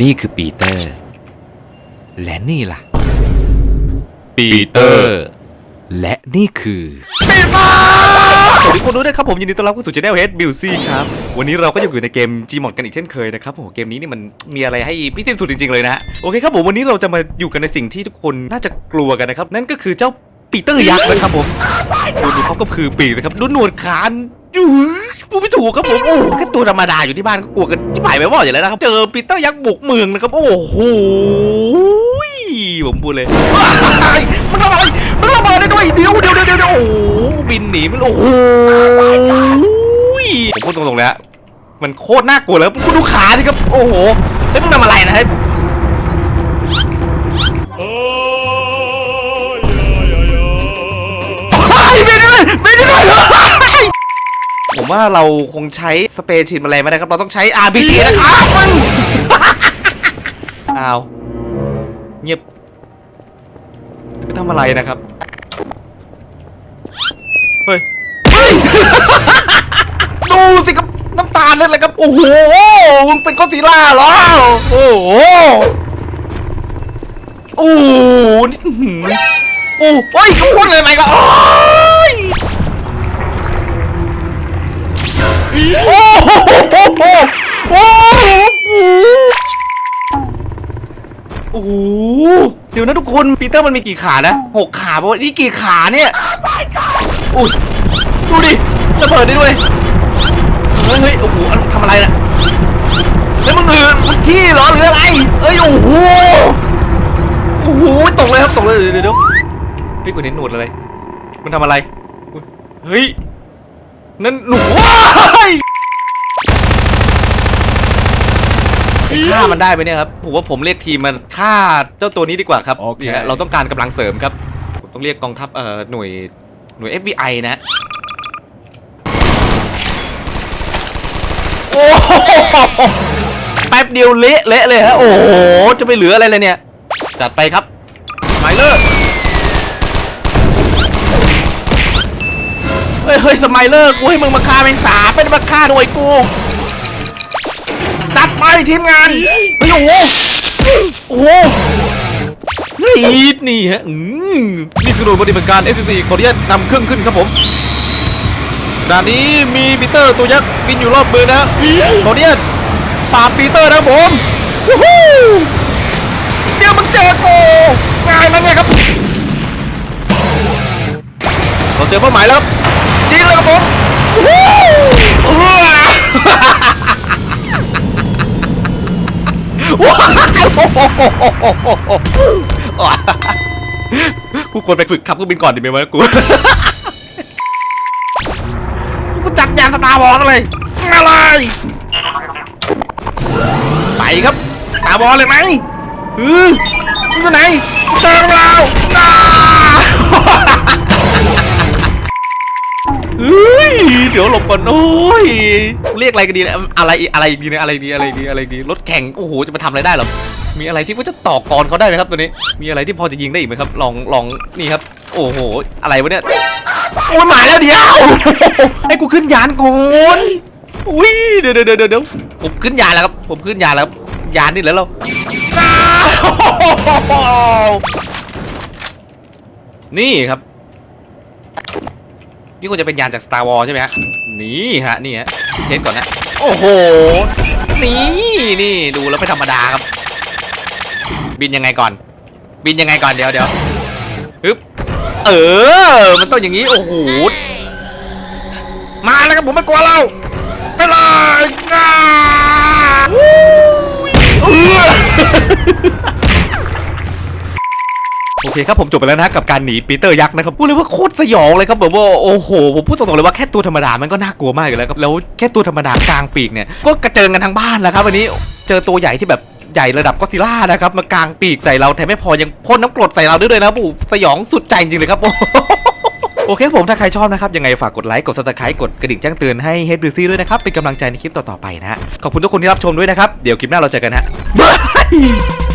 นี่คือปีเตอร์ และนี่ล่ะ ปีเตอร์ และนี่คือปีเตอร์สวัสดีคนดูด้วยครับผมยินดีต้อนรับเข้าสู่ Channel Head b u i l d ครับ วันนี้เราก็ยังอยู่ในเกม Gmod กันอีกเช่นเคยนะครับโอ้โหเกมนี้นี่มันมีอะไรให้พิเศษสุดจริงๆเลยนะฮะโอเคครับผมวันนี้เราจะมาอยู่กันในสิ่งที่ทุกคนน่าจะกลัวกันนะครับ นั่นก็คือเจ้าปีเตอร์ยักษ์นะครับผมดูดูเขาก็คือปีกนะครับดูหนวดขาน ดูพูไม่ถูกครับผมโอ้แค่ตัวธรรมดาอยู่ที่บ้านก็กลัวกันชิบหายไปบ่อยอยู่แล้วนะครับเจอปีเตอร์ยักษ์บุกเมืองนะครับโอ้โหผมพูดเลยมันทำอะไรมันระเบิดได้ด้วยเดี๋ยวเดี๋ยวเดี๋ยวเดี๋ยวโอ้บินหนีมันโอ้โหผมพูดตรงๆเลยฮะมันโคตรน่ากลัวเลยคุณดูขาสิครับโอ้โหเฮ้ยมึงทำอะไรนะเฮ้ย ผมว่าเราคงใช้สเปรย์ฉีดแมลงไม่ได้ครับ เราต้องใช้ RBG นะครับอ้าวเงียบแล้วก็ทำอะไรนะครับ เฮ้ยเฮ้ยดูสิครับ น้ำตาเลือดเลยครับ โอ้โห มึงเป็นก้อนสีล่าเหรอ โอ้โห โอ้โหนี่อื้อหือโอ้โอ้ยเขาพูดอะไรไปก็ คนปีเตอร์มันมีกี่ขานะหกขาปะวะนี่กี่ขาเนี่ยอุ้ยดูดิระเบิดได้ด้วยเฮ้ยเฮ้ยโอ้โหอันทำอะไรน่ะแล้วมึงเออมึงขี้เหรอหรืออะไรเอ้ยโอ้โหโอ้โหตกเลยครับตกเลยเดี๋ยวเดี๋ยวเดี๋ยวเฮ้ยกูเห็นหนวดอะไรมันทำอะไรเฮ้ยนั่นหนูว้าย ฆ่ามันได้ไหมเนี่ยครับผมว่าผมเรียกทีมมันฆ่าเจ้าตัวนี้ดีกว่าครับโอเค นี่ฮะเราต้องการกำลังเสริมครับ ผมต้องเรียกกองทัพเอ่อหน่วยหน่วย FBI นะ โอ้โหแป๊บเดียวเละเละเลยฮะโอ้โหจะไปเหลืออะไรเลยเนี่ย จัดไปครับหมายเลอร์เฮ้ยเฮ้ยสมัยเลิกกูให้มึงมาฆ่าแมงสาบไม่ได้มาฆ่าหน่วยกู จัดไปทีมงานเฮ้ยโอ้โหโอ้โหเฮ้ยนี่ฮะอืมนี่คือหน่วยปฏิบัติการ f อ c ขออนุญาตนำเครื่องขึ้นครับผมด่านนี้มีปีเตอร์ตัวยักษ์บินอยู่รอบเมืองนะขออนุญาตปราบปีเตอร์นะผมวู้ฮู้เดี๋ยวมึงเจอกูง่ายนะเนี่ยครับเราเจอเป้าหมายแล้วยิงเลยครับผมวู้ ว้าวกูควรไปฝึกขับเครื่องบินก่อนดีไหมวะกู กูจัดยานสตาร์วอลเลยอะไรไปครับสตาร์วอลเลยไหมเออมึงอยู่ไหนเจอเราอ้า เดี๋ยวหลบก่อนโอ้ยเรียกอะไรกันดีนะอะไรอะไรดีนะอะไรดีอะไรดีอะไรดีรถแข่งโอ้โหจะมาทำอะไรได้หรอมีอะไรที่ว่าจะต่อกรเขาได้ไหมครับตัวนี้ มีอะไรที่พอจะยิงได้อีกไหมครับ ลองลองนี่ครับ โอ้โห อะไรวะเนี่ยโอ้ยหมายแล้วเดียวให้กูขึ้นยานก่อนอุ้ยเดี๋ยวเดี๋ยวเดี๋ยวเดี๋ยวผมขึ้นยานแล้วครับ ผมขึ้นยานแล้วยานนี่แล้วเราอ้นี่ครับ นี่ควรจะเป็นยานจาก Star Wars ใช่ไหมฮะ นี่ฮะ นี่ฮะ เทสก่อนนะ โอ้โห นี่ นี่ดูแล้วไม่ธรรมดาครับ บินยังไงก่อน บินยังไงก่อนเดี๋ยวเดี๋ยวฮึบ เออ มันต้องอย่างนี้ โอ้โห มาแล้วครับผมไม่กลัวเราไปเลยง่าวู้ย เออโอเคครับผมจบไปแล้วนะกับการหนีปีเตอร์ยักษ์นะครับพูดเลยว่าโคตรสยองเลยครับแบบว่าโอ้โหผมพูดตรงๆเลยว่าแค่ตัวธรรมดามันก็น่ากลัวมากอยู่แล้วครับแล้วแค่ตัวธรรมดากลางปีกเนี่ยก็กระเจิงกันทั้งบ้านแล้วครับวันนี้เจอตัวใหญ่ที่แบบใหญ่ระดับก็ซิล่านะครับมากลางปีกใส่เราแถมไม่พอยังพ่นน้ำกรดใส่เราด้วยเลยนะครับโอ้โหสยองสุดใจจริงเลยครับโอเคผมถ้าใครชอบนะครับ ยังไงฝากกดไลค์ กด subscribe กดกระดิ่งแจ้งเตือนให้ h e a d b u i l d ด้วยนะครับ เป็นกำลังใจในคลิปต่อ ๆ ไปนะฮะ ขอบคุณทุกคนที่รับชมด้วยนะครับ เดี๋ยวคลิปหน้าเราเจอกันฮะบาย